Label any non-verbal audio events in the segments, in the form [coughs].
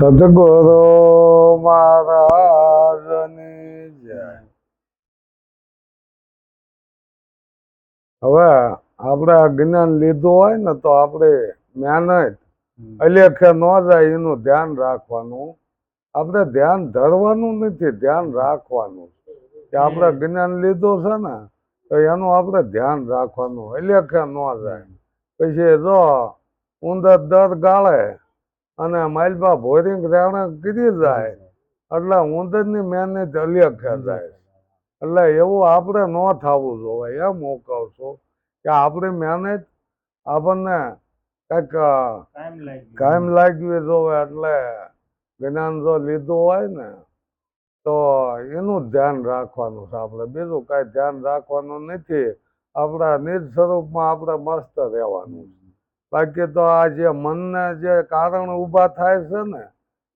સદગુરુ મહારાજની જય. હવે આપણે જ્ઞાન લીધું હોય ને તો આપણે મહેનત અલેખે ન જાય એનું ધ્યાન રાખવાનું. આપણે ધ્યાન ધરવાનું નથી ધ્યાન રાખવાનું. કે આપણે જ્ઞાન લીધું છે ને તો એનું આપણે ધ્યાન રાખવાનું. અલેખે ન જાય. પછી જો ઉંદર દર ગાળે અને માલબા ભોરિંગ રાણા કીધી જાય એટલે ઉંદરની મહેનત અલેખે જાય. એટલે એવું આપણે ન થવું જોઈએ એમ હું કહું છું કે આપણી મહેનત આપણને કંઈક કાયમ લાગવી જોવે એટલે જ્ઞાન જો લીધું હોય ને તો એનું ધ્યાન રાખવાનું છે આપણે. બીજું કાંઈ ધ્યાન રાખવાનું નથી. આપણા નિજ સ્વરૂપમાં આપણે મસ્ત રહેવાનું છે. બાકી તો આ જે મનને જે કારણ ઊભા થાય છે ને,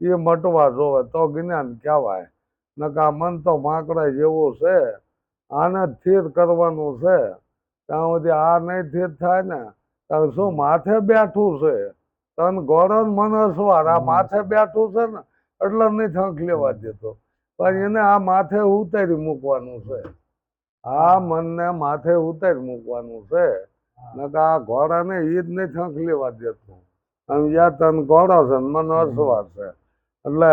એ મટવા જોવે તો જ્ઞાન કહેવાય. નકા મન તો માકડા જેવું છે, આને સ્થિર કરવાનું છે. ત્યાં સુધી આ નહીં સ્થિર થાય ને ત્યાં શું માથે બેઠું છે? તન ગોરન મન અસવાર આ માથે બેઠું છે ને, એટલે નહીં થંક લેવા દેતો. પણ એને આ માથે ઉતારી મૂકવાનું છે. આ મનને માથે ઉતારી મૂકવાનું છે. નકા આ ઘોડાને એ જ નહીં થંક લેવા દેતું અને યા તન ઘોડો છે ને મન અસવાર છે. એટલે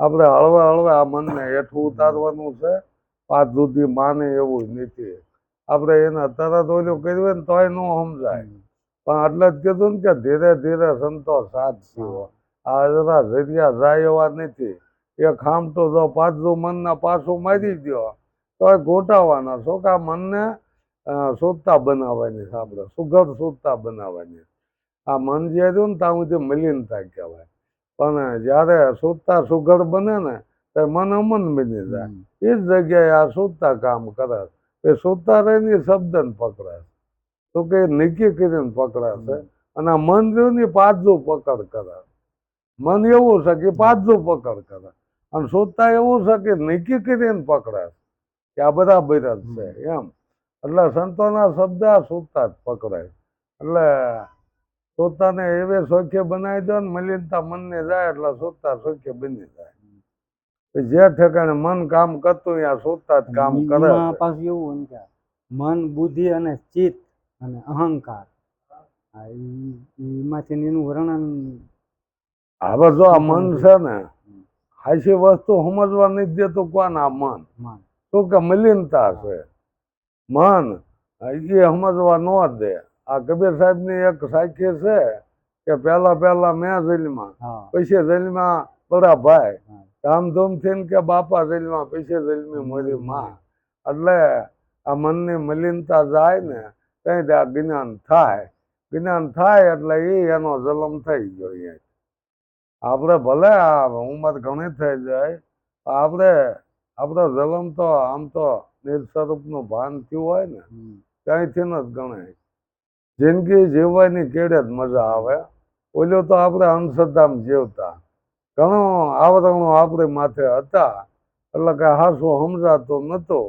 આપણે હળવે હળવે આ મનને હેઠું ઉતારવાનું છે. પાંચ સુધી માને એવું નથી આપણે એને તરત ઓલું કર્યું ને તોય ન સમજાય. પણ એટલે જ કીધું ને કે ધીરે ધીરે સંતોષ સાથ સીવો આ જરા જરિયા જાય એવા નથી એ ખામટું જો પાછું મનને પાછું મારી દો તોય ગોટાવાના શું કે આ મનને અ, શુદ્ધતા બનાવવાની સાંભળો સુગઢ સુઘડ શુદ્ધતા બનાવવાની. આ મન જે રહ્યું ને ત્યાં સુધી મલિનતા કહેવાય. પણ જ્યારે શોધતા સુઘડ બને ને ત્યારે મન અમન બની જાય. એ જ જગ્યાએ આ શોધતા કામ કરે એ શોધતા રહીને શબ્દને પકડે તો કે નિકી કરીને પકડાશે અને આ મન રહ્યું ને પાછું પકડ કરે મન એવું છે કે પાછું પકડ કરે અને શોધતા એવું છે કે નિકી કરીને પકડાશે કે આ બરાબર જ છે એમ. એટલે સંતોના શબ્દ આ શુદ્ધતા જ પકડાય. એટલે શુદ્ધતાને એવે સોખ્ય બનાવી દો ને મલિનતા મનને જાય એટલે શુદ્ધતા સોખ્ય બની જાય. જે ઠેકાણે મન કામ કરતું આ શુદ્ધતા જ કામ કરે પાછું એવું કે મન બુદ્ધિ અને ચિત્ત અને અહંકાર. એમાંથી એનું વર્ણન હવે જો આ મન છે ને હાશી વસ્તુ સમજવા નથી દેતું કોણ આ મન. શું કે મલિનતા છે? મન એ સમજવા ન દે. આ કબીર સાહેબની એક સાખી છે કે પહેલા પહેલા મેં જન્મા હા. પછી જન્મા બડા ભાઈ. ધામધૂમ ધામધૂમથી કે બાપા જન્મા પછી જન્મી મોરી માં. એટલે આ મનની મલિનતા જાય ને ત્યાં ત્યાં જ્ઞાન થાય. જ્ઞાન થાય એટલે એ એનો જલમ થઈ ગયો અહીંયા આપણે ભલે આ ઉંમર ઘણી થઈ જાય આપણે આપણો જલમ તો આમ તો સ્વરૂપનું ભાન થયું હોય ને. ત્યાંથી જ ગણાય. જિંદગી જીવવાની કેડે જ મજા આવે ઓલ્યો તો આપણે અંધશ્રદ્ધામ જીવતા. ઘણો આવરણો આપણે માથે હતા એટલે કે હાસું સમજાતો નહોતો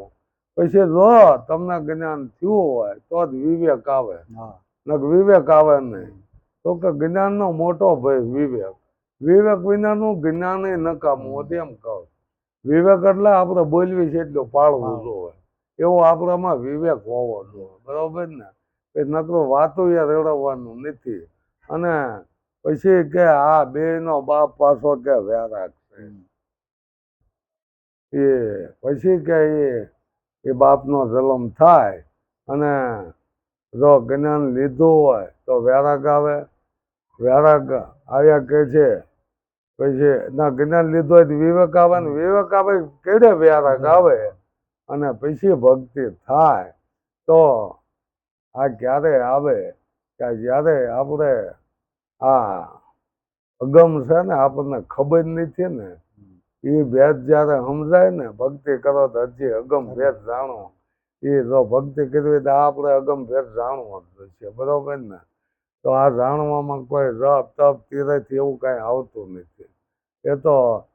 પછી જો તમને જ્ઞાન થયું હોય તો જ વિવેક આવે. વિવેક આવે નહીં. તો કે જ્ઞાનનો મોટો ભય વિવેક. વિવેક વિનાનું જ્ઞાન નકામું એમ કહું વિવેક એટલે આપણે બોલવી છે એટલું પાળવું હા. જોઈએ એવો આપણામાં વિવેક હોવો જોઈએ બરોબર ને? એ નકરું વાતો યાર રેડવવાનું નથી. અને પછી કે આ બે નો બાપ પાછો કે વેરાગ છે. એ પછી કે એ બાપનો જલમ થાય અને જો જ્ઞાન લીધું હોય તો વેરાગ આવે. વેરાગ આવ્યા કે છે પછી ના જ્ઞાન લીધું હોય તો વિવેક આવે ને વિવેક આવે કેડે વ્યારા આવે અને પછી ભક્તિ થાય તો આ ક્યારે આવે? કે જ્યારે આપણે આ અગમ છે ને આપણને ખબર નથી ને એ ભેદ જ્યારે સમજાય ને ભક્તિ કરો તો હજી અગમ ભેદ જાણો. એ જો ભક્તિ કરવી હોય તો આપણે અગમ ભેદ જાણવો જ છે બરોબર ને? તો આ જાણવામાં કોઈ રપ તપ તીરથ એવું કાંઈ આવતું નથી. એ તો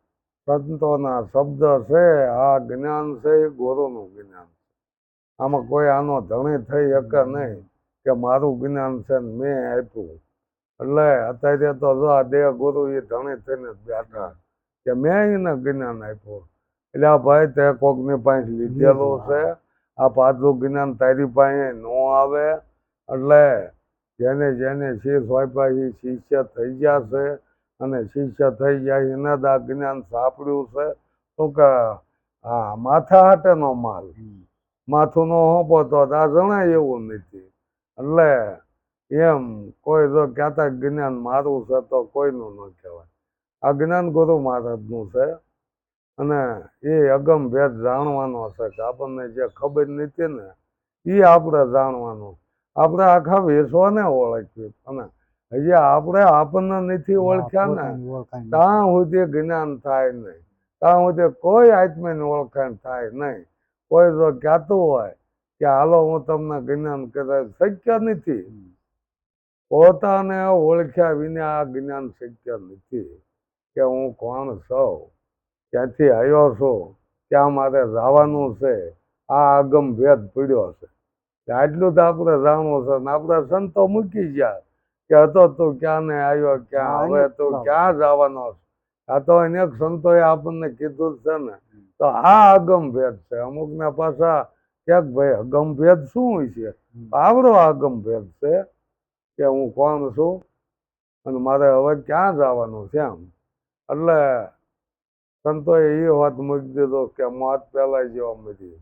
સંતોના શબ્દ છે આ જ્ઞાન છે એ ગુરુનું જ્ઞાન છે. આમાં કોઈ આનો ધણી થઈ શકે નહીં કે મારું જ્ઞાન છે ને મેં આપ્યું. એટલે અત્યારે તો જો આ દેહ ગુરુ એ ધણી થઈને જ બેઠા કે મેં એને જ્ઞાન આપ્યું. એટલે આ ભાઈ તે કોકની પાસે લીધેલું. છે. આ પાછું જ્ઞાન તારી પાસે ન આવે. એટલે જેને જેને શીશ વાપ્યા એ શિષ્ય થઈ ગયા છે અને શિષ્ય થઈ ગયા એના દા જ્ઞાન સાંપડ્યું છે. શું કે હા માથા હાટેનો માલ. માથું નો હોપો તો આ જણાય એવું નથી. એટલે એમ કોઈ જો કહેતા જ્ઞાન મારું છે તો કોઈનું ન કહેવાય. આ જ્ઞાન ગુરુ મહારાજનું છે અને એ અગમ ભેદ જાણવાનો છે કે આપણને જે ખબર નથી ને એ આપણે જાણવાનું આપણે આખા વિશ્વને ઓળખીએ. અને હજી આપણે આપણને નથી ઓળખ્યા ને ત્યાં સુધી જ્ઞાન થાય નહીં. ત્યાં સુધી કોઈ આત્માની ઓળખાણ થાય નહીં. કોઈ જો કહેતું હોય કે હાલો હું તમને જ્ઞાન કરાવ શક્ય નથી. પોતાને ઓળખ્યા વિના આ જ્ઞાન શક્ય નથી કે હું કોણ છું ક્યાંથી આવ્યો છું ક્યાં મારે જવાનું છે. આ આગમ ભેદ પીડ્યો છે. આટલું તો આપણે જાણવું છે ને આપણે સંતો મૂકી ગયા કે હતો તું ક્યાં ને આવ્યો ક્યાં? હવે તું ક્યાં જવાનો છે? આ તો અનેક સંતોએ આપણને કીધું છે ને. તો આ અગમ ભેદ છે. અમુક ના પાછા ક્યાંક ભાઈ અગમ ભેદ શું હોય છે? આવડો અગમ ભેદ છે કે હું કોણ છું અને મારે હવે ક્યાં જવાનું છે એમ? એટલે સંતોએ એ વાત મૂકી દીધો કે મોત પહેલાં જેવા મરી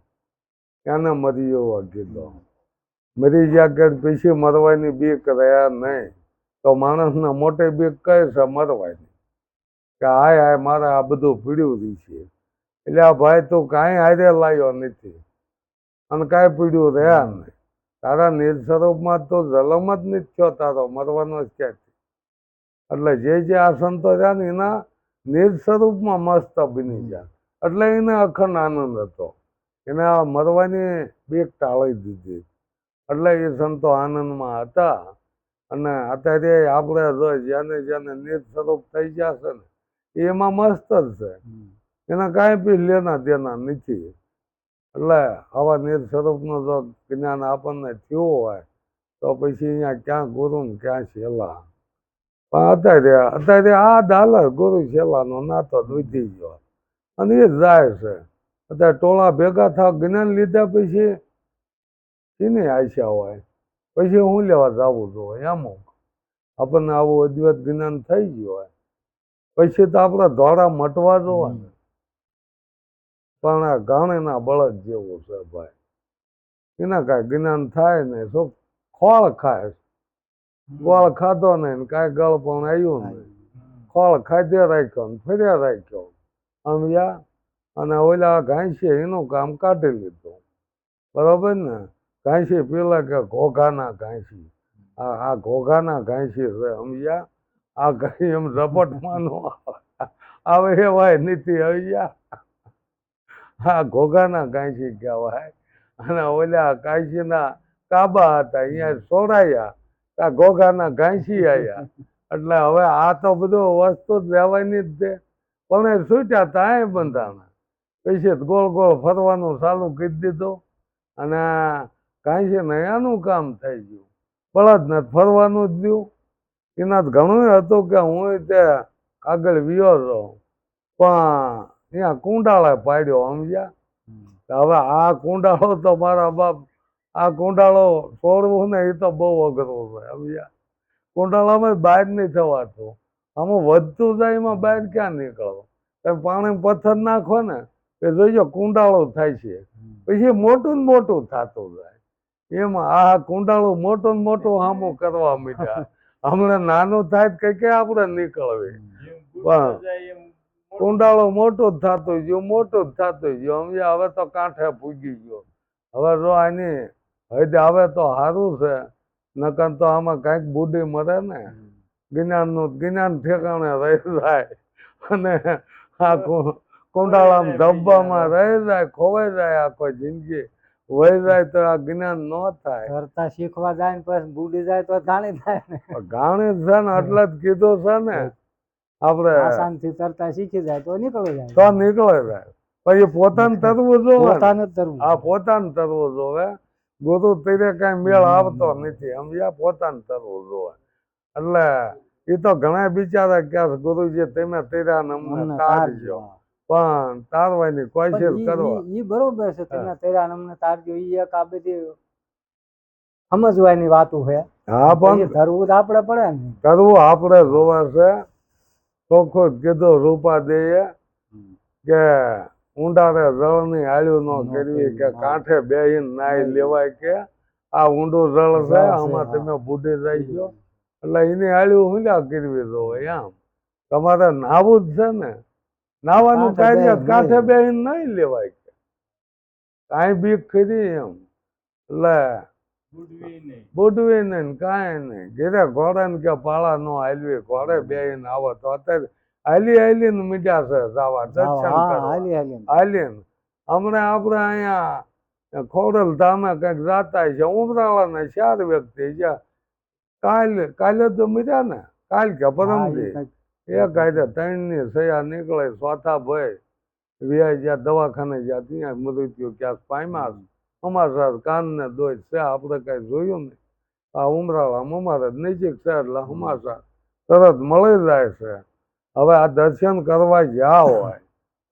એને મરી એવો કીધો. મરી ગયા કે પછી મરવાની બીક રહ્યા નહીં. તો માણસને મોટી બીક કઈ છે મરવાની? કે હાય હાય મારે આ બધું પીડ્યું રહી છે. એટલે આ ભાઈ તું કાંઈ હારે લાવ્યો નથી. અને કાંઈ પીડ્યું રહ્યા નહીં. તારા નિજ સ્વરૂપમાં તો જલમ જ નથી થયો તારો મરવાનો જ ક્યાંથી? એટલે જે જે આ સંતો રહ્યા ને એના નિજ સ્વરૂપમાં મસ્ત બની ગયા. એટલે એને અખંડ આનંદ હતો. એને આ મરવાની બીક ટાળી દીધી. એટલે એ સંતો આનંદમાં હતા. અને અત્યારે આપણે જો જેને જેને નિત સ્વરૂપ થઈ જશે છે ને એમાં મસ્ત જ છે. એના કાંઈ બી લેના દેના નથી. એટલે આવા નિર સ્વરૂપનું જો જ્ઞાન આપણને થયું હોય તો પછી અહીંયા ક્યાં ગુરુ ને ક્યાં છેલ્લા? પણ અત્યારે અત્યારે આ દાલર ગુરુ છેલ્લાનો નાતો દૂધી ગયો. અને એ જાય છે. અત્યારે ટોળા ભેગા થાવ જ્ઞાન લીધા પછી શીની આશા હોય. પછી હું લેવા જવું જોઈએ અમુક આપણને આવું અદ્વૈત જ્ઞાન થઈ ગયું હોય. પછી તો આપણા ધોળા મટવા જોવા પણ આ ગાણેના બળદ જેવું છે ભાઈ. એના કાંઈ જ્ઞાન થાય ને શું ખોળ ખાય? ગોળ ખાધો ને કાંઈ ગળ પણ આવ્યું નહીં. ખોળ ખાધે રાખ્યો ને ફર્યા રાખ્યો. સમજ્યા અને ઓલા ઘાંસીએ એનું કામ કાઢી લીધું. બરાબર ને? ઘાંસી પેલા કે ઘોઘાના ઘાંસી આ આ ઘોઘાના છે સમજ્યા આ ઘાંસી એમ ઝપટમાં નો આવે એવાય નીતિ સમજ્યા આ ઘોઘાના કાંસી કહેવાય. અને ઓલા કાંસીના કાબા હતા, અહીંયા સોરાયા આ ઘોઘાના ઘાંસી આવ્યા એટલે હવે આ તો બધું વસ્તુ જ લેવાની જ છે. પણ એ છૂટ્યા તાય બંધાણા. પછી ગોળ ગોળ ફરવાનું ચાલુ કરી દીધું. અને કાંસી નયાનું કામ થઈ ગયું. બળદને ફરવાનું જ દઉં એના ઘણું હતું કે હું ત્યાં આગળ વિયો છું પણ ત્યાં કુંડાળા પાડ્યો સમજ્યા? હવે આ કુંડાળો તો મારા બાપ આ કુંડાળો છોડવું ને એ તો બહુ અઘરો છે સમજ્યા? કુંડાળામાં બહાર નહીં થવાતું આમાં વધતું જાય એમાં બહાર ક્યાં નીકળો? તમે પાણી પથ્થર નાખો ને એ જોઈજો કુંડાળો થાય છે. પછી મોટું ને મોટું થતું જાય. એમાં આ કુંડાળું મોટું ને મોટું હામું કરવા મીઠા હમણાં નાનું થાય કે કઈ કઈ આપણે નીકળવી? પણ કુંડાળો મોટો જ થતો ગયો મોટો જ થતો ગયો. સમજે હવે તો કાંઠે પૂગી ગયો. હવે જો આની હજી હવે તો સારું છે. નકર તો આમાં કાંઈક બુડી મરે ને. જ્ઞાનનું જ્ઞાન ઠેકાણે રહી જાય. અને આ કુંડાળામાં ધબ્બામાં રહી જાય ખોવાઈ જાય આખો જિંદગી. વહી જાય તો આ જ્ઞાન ન થાય. કરતા શીખવા જાય ને પછી બુડી જાય તો ગાણી થાય ગાણી છે ને એટલે જ કીધું છે ને. આપણે આસાનથી તરતા શીખી જાય તો નીકળી જાય. તો નીકળે જાય. પછી પોતાને તરવું જોવે. પોતાને તરવું. હા પોતાને તરવું જોવે ગુરુ તીરે કઈ મેળ આવતો નથી. સમજ્યા પોતાને તરવું જોવે એટલે એ તો ઘણા બિચારા કે ગુરુજી તમે તીરા નમને તારજો. પણ તારવાની કોશિશ કરવા. ઈ બરોબર છે તમે તેરા અમને તાર જોઈએ એક આ બધી સમજવાની વાતું છે. હા પણ ધરવું તો આપણે પડે ને. કરવું આપણે જોવા છે. ચોખ્ખો કીધું રૂપા દેએ કે ઊંડારે જળની આળ્યું ન કરવી કે કાંઠે બેહીને નાઈ નાઈ લેવાય કે આ ઊંડું જળ છે આમાં તમે બુઢી જાય ગયો. એટલે એની આળ્યું હું કરવી જોવે એમ. તમારે નાવું જ છે ને. નાવાનું કાર્ય કાંઠે. બેહીને નહીં લેવાય કે. કાંઈ બીક ખરી એમ. એટલે બુડવી નહીં કાંઈ નહીં. ઘેરે ઘોડાને કે પાળા નો હાલવી ઘોડે બેહીને આવો તો અત્યારે હાલી ને મીડ્યા છે જવા દર્શન હાલી ને હમણાં આપણે અહીંયા ખોડલ ધામે કંઈક જાતા છે ઉમરાળાના ચાર વ્યક્તિ છે. કાલે કાલે તો મીડ્યા ને? કાલ કે પરમદી? એ કાયદે ત્રણની સયા નીકળે સ્વાથા ભય. વ્યાય જ્યાં દવાખાને જ્યાં ત્યાં મૃત્યુ ક્યાંક પામ્યા. અમારા કાન ને દોય છે આપણે કાંઈ જોયું નહીં. આ ઉમરાળામાં અમારે નજીક છે એટલે હમાસા તરત મળી જાય છે. હવે આ દર્શન કરવા ગયા [coughs] હોય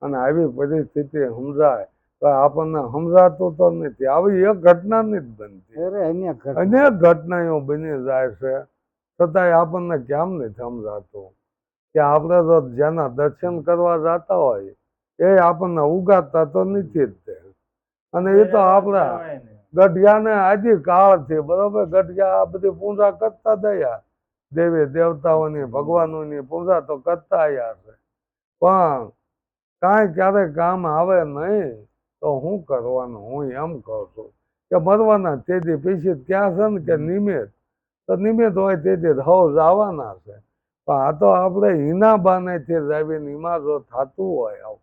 અને આવી પરિસ્થિતિ સમજાય તો આપણને સમજાતું તો નથી. આવી એક ઘટના નથી બનતી. અનેક ઘટનાઓ બની જાય છે. છતાંય આપણને કેમ નથી સમજાતું? કે આપણે તો જેના દર્શન કરવા જતા હોય એ આપણને ઉગાડતા તો નથી જ તે. અને એ તો આપણા ગઢિયાને આજી કાળ છે બરોબર? ગઢિયા આ બધી પૂજા કરતા થયા દેવી દેવતાઓની ભગવાનોની પૂજા તો કરતા આવ્યા છે. પણ કાંઈ ક્યારેક કામ આવે નહીં તો હું કરવાનું? હું એમ કહું છું કે મરવાના તેથી પીછી ક્યાં છે ને કે નિમિત્ત? તો નિમિત્ત હોય તેથી હવ જવાના છે. પણ આ તો આપણે હિના બાનેથી જ આવીને જો થતું હોય આવું,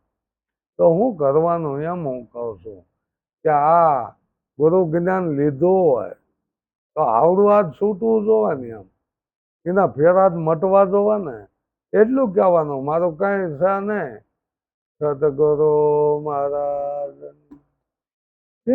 તો હું કરવાનું એમ હું કહું છું કે આ ગુરુ જ્ઞાન લીધું હોય, તો આવડું હાથ છૂટવું જોવે એમ. એના ફેરાત મટવા જોવાને. એટલું કહેવાનું, મારું કાંઈ છે નહીં. સદગુરુ મહારાજ